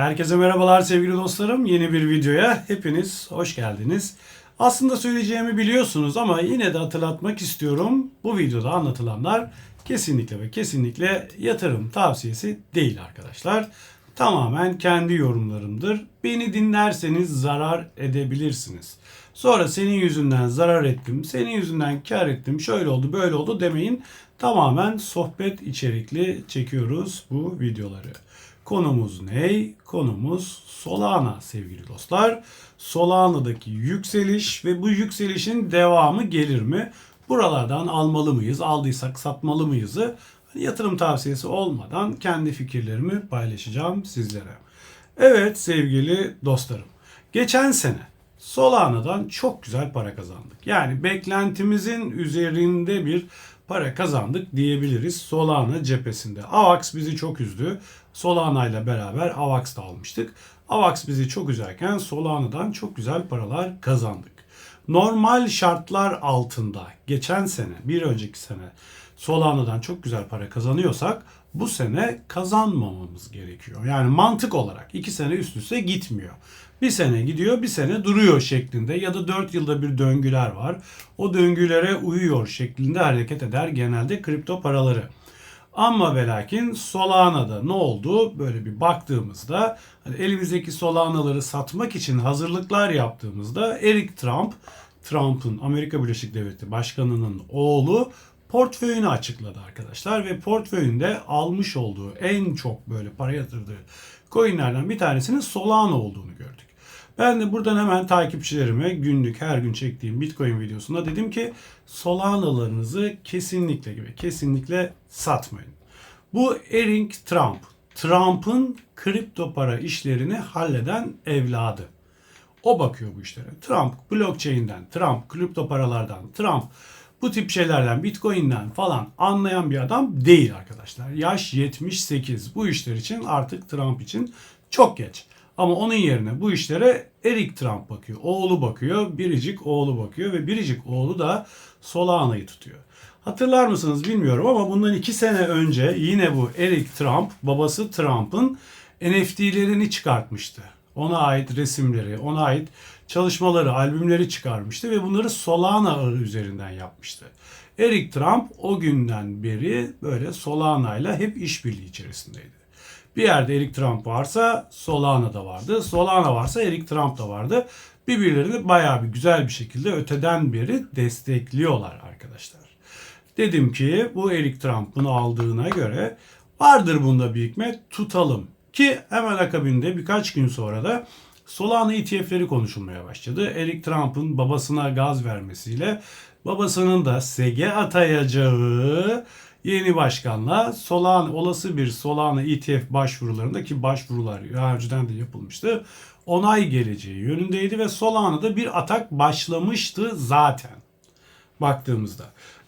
Herkese merhabalar sevgili dostlarım. Yeni bir videoya hepiniz hoş geldiniz. Aslında söyleyeceğimi biliyorsunuz ama yine de hatırlatmak istiyorum. Bu videoda anlatılanlar kesinlikle ve kesinlikle yatırım tavsiyesi değil arkadaşlar. Tamamen kendi yorumlarımdır. Beni dinlerseniz zarar edebilirsiniz. Sonra senin yüzünden zarar ettim, senin yüzünden kar ettim, şöyle oldu, böyle oldu demeyin. Tamamen sohbet içerikli çekiyoruz bu videoları. Konumuz ne? Konumuz Solana sevgili dostlar. Solana'daki yükseliş ve bu yükselişin devamı gelir mi? Buralardan almalı mıyız? Aldıysak satmalı mıyızı yatırım tavsiyesi olmadan kendi fikirlerimi paylaşacağım sizlere. Evet sevgili dostlarım. Geçen sene Solana'dan çok güzel para kazandık. Yani beklentimizin üzerinde bir para kazandık diyebiliriz Solana cephesinde. AVAX bizi çok üzdü. Solana ile beraber AVAX da almıştık. AVAX bizi çok üzerken Solana'dan çok güzel paralar kazandık. Normal şartlar altında geçen sene, bir önceki sene Solana'dan çok güzel para kazanıyorsak bu sene kazanmamamız gerekiyor. Yani mantık olarak iki sene üst üste gitmiyor. Bir sene gidiyor, bir sene duruyor şeklinde ya da 4 yılda bir döngüler var. O döngülere uyuyor şeklinde hareket eder genelde kripto paraları. Ama ve lakin Solana'da ne oldu? Böyle bir baktığımızda hani elimizdeki Solana'ları satmak için hazırlıklar yaptığımızda Eric Trump, Trump'ın Amerika Birleşik Devletleri Başkanı'nın oğlu portföyünü açıkladı arkadaşlar ve portföyünde almış olduğu en çok böyle para yatırdığı coinlerden bir tanesinin Solana olduğunu gördük. Ben de buradan hemen takipçilerime günlük her gün çektiğim Bitcoin videosunda dedim ki Solana'larınızı kesinlikle gibi kesinlikle satmayın. Bu Eric Trump. Trump'ın kripto para işlerini halleden evladı. O bakıyor bu işlere. Trump blockchain'den, Trump kripto paralardan, Trump bu tip şeylerden, Bitcoin'den falan anlayan bir adam değil arkadaşlar. Yaş 78. Bu işler için artık Trump için çok geç. Ama onun yerine bu işlere Eric Trump bakıyor. Oğlu bakıyor, biricik oğlu bakıyor ve biricik oğlu da Solana'yı tutuyor. Hatırlar mısınız bilmiyorum ama bundan iki sene önce yine bu Eric Trump, babası Trump'ın NFT'lerini çıkartmıştı. Ona ait resimleri, ona ait çalışmaları, albümleri çıkarmıştı ve bunları Solana ağı üzerinden yapmıştı. Eric Trump o günden beri böyle Solana ile hep işbirliği içerisindeydi. Bir yerde Eric Trump varsa Solana da vardı. Solana varsa Eric Trump da vardı. Birbirlerini bayağı bir güzel bir şekilde öteden beri destekliyorlar arkadaşlar. Dedim ki bu Eric Trump bunu aldığına göre vardır bunda bir hikmet tutalım. Ki hemen akabinde birkaç gün sonra da Solana ETF'leri konuşulmaya başladı. Eric Trump'ın babasına gaz vermesiyle babasının da SEG'e atayacağı yeni başkanla Solana olası bir Solana ETF başvurularında ki başvurular daha önceden de yapılmıştı. Onay geleceği yönündeydi ve Solana'da bir atak başlamıştı zaten baktığımızda.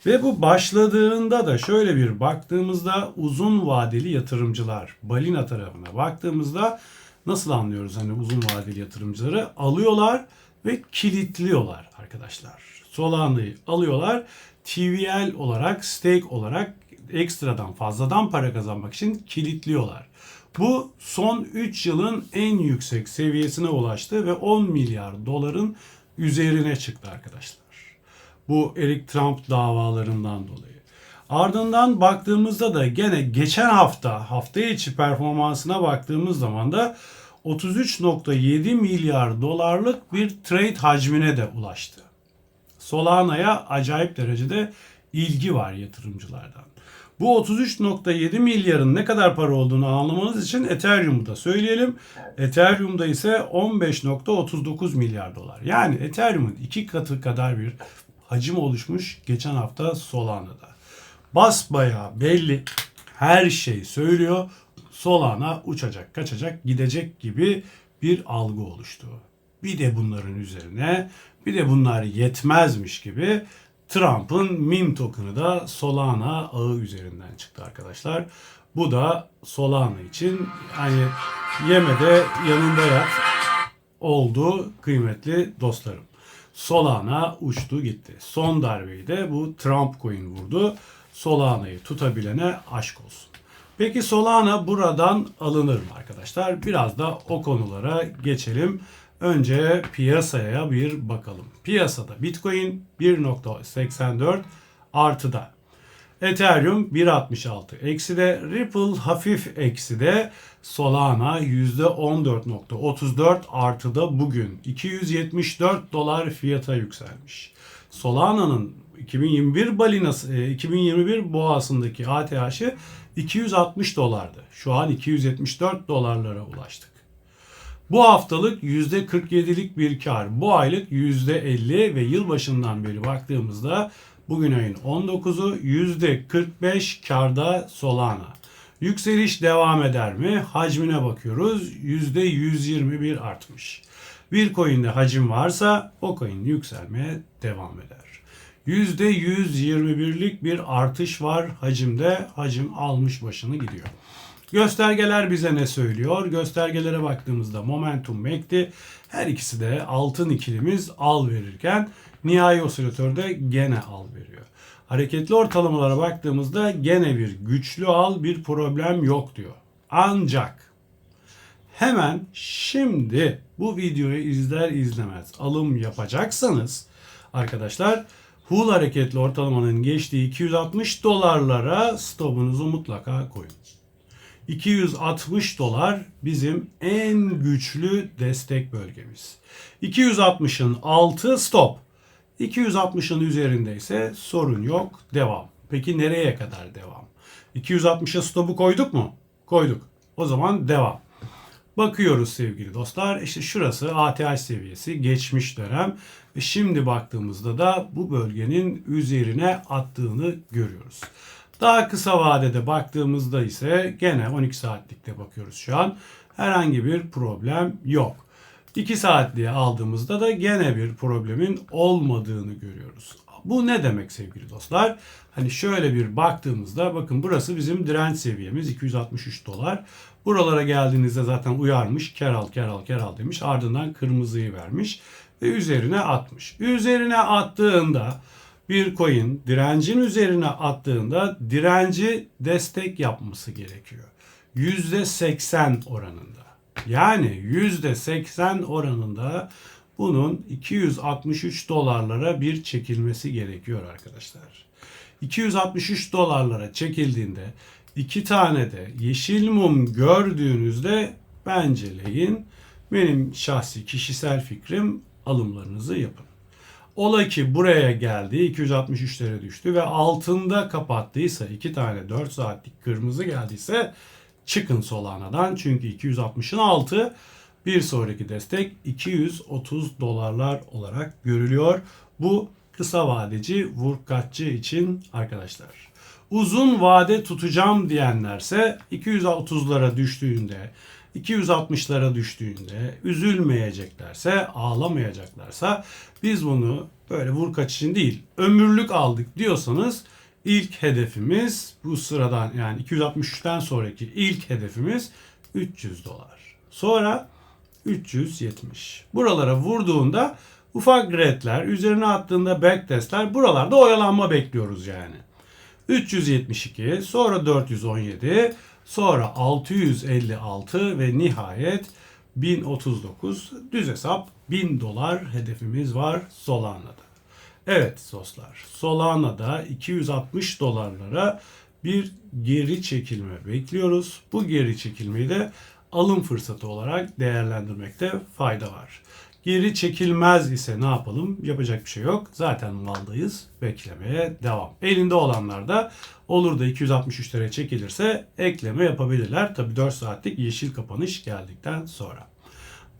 Ve bu başladığında da şöyle bir baktığımızda uzun vadeli yatırımcılar balina tarafına baktığımızda nasıl anlıyoruz hani uzun vadeli yatırımcıları alıyorlar ve kilitliyorlar arkadaşlar. Solana'yı alıyorlar TVL olarak stake olarak ekstradan fazladan para kazanmak için kilitliyorlar. Bu son 3 yılın en yüksek seviyesine ulaştı ve 10 milyar doların üzerine çıktı arkadaşlar. Bu Eric Trump davalarından dolayı. Ardından baktığımızda da gene geçen hafta hafta içi performansına baktığımız zaman da 33.7 milyar dolarlık bir trade hacmine de ulaştı. Solana'ya acayip derecede ilgi var yatırımcılardan. Bu 33.7 milyarın ne kadar para olduğunu anlamanız için Ethereum'u da söyleyelim. Ethereum'da ise 15.39 milyar dolar. Yani Ethereum'un iki katı kadar bir hacim oluşmuş geçen hafta Solana'da. Basbaya belli her şey söylüyor. Solana uçacak, kaçacak, gidecek gibi bir algı oluştu. Bir de bunların üzerine bir de bunlar yetmezmiş gibi Trump'ın meme token'ı da Solana ağı üzerinden çıktı arkadaşlar. Bu da Solana için hani yemede yanında yat oldu kıymetli dostlarım. Solana uçtu gitti. Son darbeyi de bu Trump coin vurdu. Solana'yı tutabilene aşk olsun. Peki Solana buradan alınır mı arkadaşlar? Biraz da o konulara geçelim. Önce piyasaya bir bakalım. Piyasada Bitcoin 1.84 artıda. Ethereum 1.66 ekside, Ripple hafif ekside, Solana %14.34 artıda bugün 274 dolar fiyata yükselmiş. Solana'nın 2021 balinası, e, 2021 boğasındaki ATH'ı 260 dolardı. Şu an 274 dolarlara ulaştık. Bu haftalık %47'lik bir kar. Bu aylık %50 ve yılbaşından beri baktığımızda bugün ayın 19'u %45 karda Solana. Yükseliş devam eder mi? Hacmine bakıyoruz. %121 artmış. Bir coin'de hacim varsa o coin yükselmeye devam eder. %121'lik bir artış var hacimde. Hacim almış başını gidiyor. Göstergeler bize ne söylüyor? Göstergelere baktığımızda momentum MACD her ikisi de altın ikilimiz al verirken nihai osilatörde gene al veriyor. Hareketli ortalamalara baktığımızda gene bir güçlü al bir problem yok diyor. Ancak hemen şimdi bu videoyu izler izlemez alım yapacaksanız arkadaşlar Hull hareketli ortalamanın geçtiği 260 dolarlara stopunuzu mutlaka koyun. 260 dolar bizim en güçlü destek bölgemiz. 260'ın altı stop. 260'ın üzerindeyse sorun yok. Devam. Peki nereye kadar devam? 260'a stopu koyduk mu? Koyduk. O zaman devam. Bakıyoruz sevgili dostlar. İşte şurası ATH seviyesi geçmiş dönem. Ve şimdi baktığımızda da bu bölgenin üzerine attığını görüyoruz. Daha kısa vadede baktığımızda ise gene 12 saatlikte bakıyoruz şu an. Herhangi bir problem yok. 2 saatliğe aldığımızda da gene bir problemin olmadığını görüyoruz. Bu ne demek sevgili dostlar? Hani şöyle bir baktığımızda bakın burası bizim direnç seviyemiz 263 dolar. Buralara geldiğinizde zaten uyarmış. Kar al, kar al, kar al demiş. Ardından kırmızıyı vermiş ve üzerine atmış. Üzerine attığında bir coin direncin üzerine attığında direnci destek yapması gerekiyor. %80 oranında. Yani %80 oranında bunun 263 dolarlara bir çekilmesi gerekiyor arkadaşlar. 263 dolarlara çekildiğinde iki tane de yeşil mum gördüğünüzde benceleyin. Benim şahsi kişisel fikrim alımlarınızı yapın. Ola ki buraya geldi 263'lere düştü ve altında kapattıysa iki tane 4 saatlik kırmızı geldiyse çıkın Solana'dan. Çünkü 260'ın altı bir sonraki destek 230 dolarlar olarak görülüyor. Bu kısa vadeci vurkaççı için arkadaşlar. Uzun vade tutacağım diyenlerse 230'lara düştüğünde 260'lara düştüğünde üzülmeyeceklerse, ağlamayacaklarsa biz bunu böyle vurkaç için değil, ömürlük aldık diyorsanız ilk hedefimiz bu sıradan yani 263'ten sonraki ilk hedefimiz 300 dolar. Sonra 370. Buralara vurduğunda ufak redler, üzerine attığında backtestler buralarda oyalanma bekliyoruz yani. 372, sonra 417, sonra 656 ve nihayet 1039 düz hesap 1000 dolar hedefimiz var Solana'da. Evet dostlar Solana'da 260 dolarlara bir geri çekilme bekliyoruz. Bu geri çekilmeyi de alım fırsatı olarak değerlendirmekte fayda var. Geri çekilmez ise ne yapalım? Yapacak bir şey yok. Zaten maldayız. Beklemeye devam. Elinde olanlar da olur da 263 liraya çekilirse ekleme yapabilirler. Tabi 4 saatlik yeşil kapanış geldikten sonra.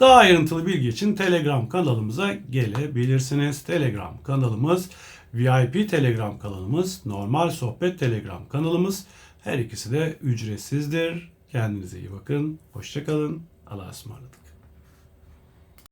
Daha ayrıntılı bilgi için Telegram kanalımıza gelebilirsiniz. Telegram kanalımız VIP Telegram kanalımız, normal sohbet Telegram kanalımız. Her ikisi de ücretsizdir. Kendinize iyi bakın. Hoşçakalın. Allah'a ısmarladık.